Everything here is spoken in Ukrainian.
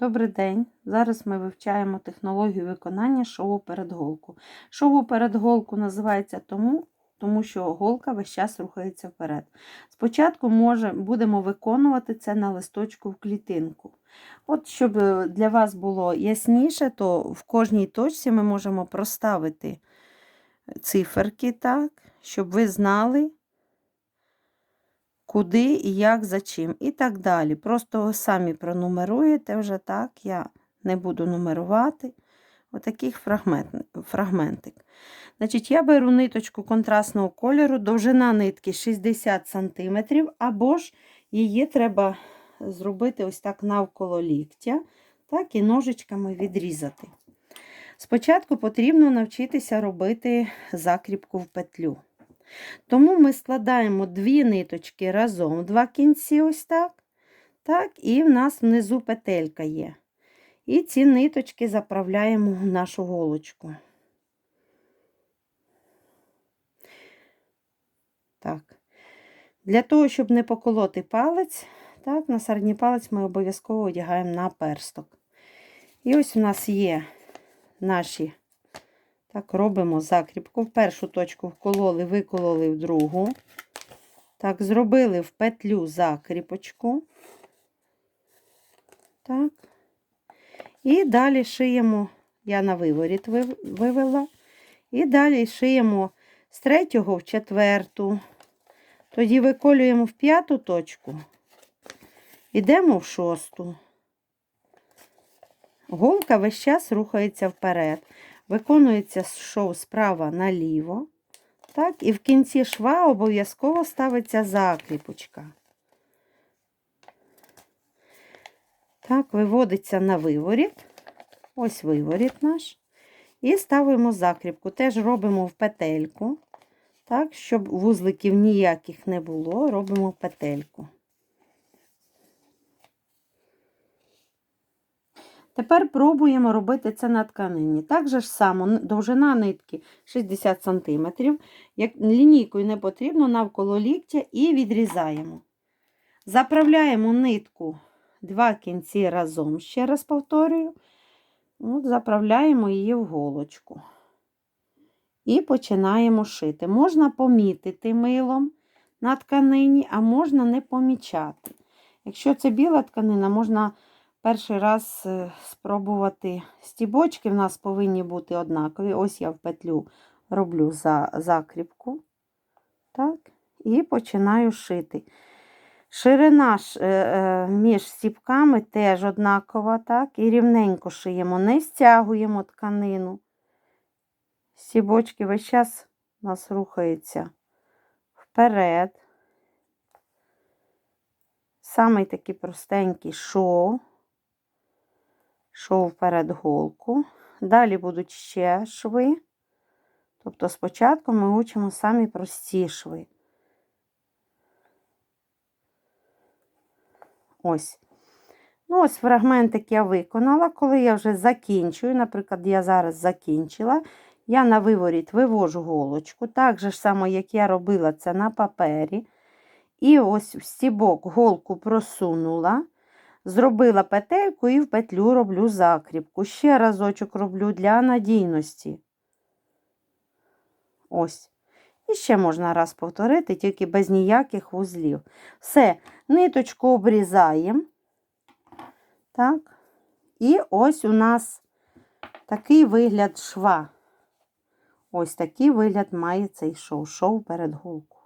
Добрий день! Зараз ми вивчаємо технологію виконання шову перед голку. Шову перед голку називається тому, тому що голка весь час рухається вперед. Спочатку може, будемо виконувати це на листочку в клітинку. От, щоб е, для вас було ясніше, то в кожній точці ми можемо проставити циферки так, щоб ви знали, куди як за чим. І так далі. Просто ви самі пронумеруєте вже так, я не буду нумерувати. Отаких фрагмент, фрагментик. Значить, Я беру ниточку контрастного кольору, довжина нитки 60 см, або ж її треба зробити ось так навколо ліктя, так і ножичками відрізати. Спочатку потрібно навчитися робити закріпку в петлю. Тому ми складаємо дві ниточки разом, два кінці, ось так. Так, і в нас внизу петелька є. І ці ниточки заправляємо в нашу голочку. Так. Для того, щоб не поколоти палець, так, на середній палець ми обов'язково одягаємо на персток. І ось у нас є наші так, робимо закріпку. В першу точку вкололи, викололи в другу. Так, зробили в петлю закріпочку. Так. І далі шиємо, я на виворіт вивела. І далі шиємо з третього в четверту. Тоді виколюємо в п'яту точку. Йдемо в шосту. Голка весь час рухається вперед. Виконується шов справа наліво. Так, І в кінці шва обов'язково ставиться закріпочка. Так, виводиться на виворіт. Ось виворіт наш. І ставимо закріпку. Теж робимо в петельку. Так, щоб вузликів ніяких не було, робимо петельку. Тепер пробуємо робити це на тканині. Так же ж само, довжина нитки 60 см. Як лінійкою не потрібно навколо ліктя і відрізаємо. Заправляємо нитку два кінці разом, ще раз повторюю. От Заправляємо її в голочку. І починаємо шити. Можна помітити милом на тканині, а можна не помічати. Якщо це біла тканина, можна перший раз е, спробувати стібочки в нас повинні бути однакові. Ось я в петлю роблю за закріпку. Так, І починаю шити. Ширина е, е, між стіпками теж однакова, так, і рівненько шиємо, не стягуємо тканину. Стібочки весь час у нас рухаються вперед. Самий такий простенький шов шов перед голку. Далі будуть ще шви. Тобто спочатку ми учимо самі прості шви. Ось. Ну, ось фрагментик я виконала, коли я вже закінчую, наприклад, я зараз закінчила, я на виворіт вивожу голочку, так же ж само, як я робила це на папері. І ось в стібок голку просунула. Зробила петельку і в петлю роблю закріпку. Ще разочок роблю для надійності. Ось. І ще можна раз повторити, тільки без ніяких вузлів. Все, ниточку обрізаємо. Так. І ось у нас такий вигляд шва. Ось такий вигляд має цей шов, шов перед голку.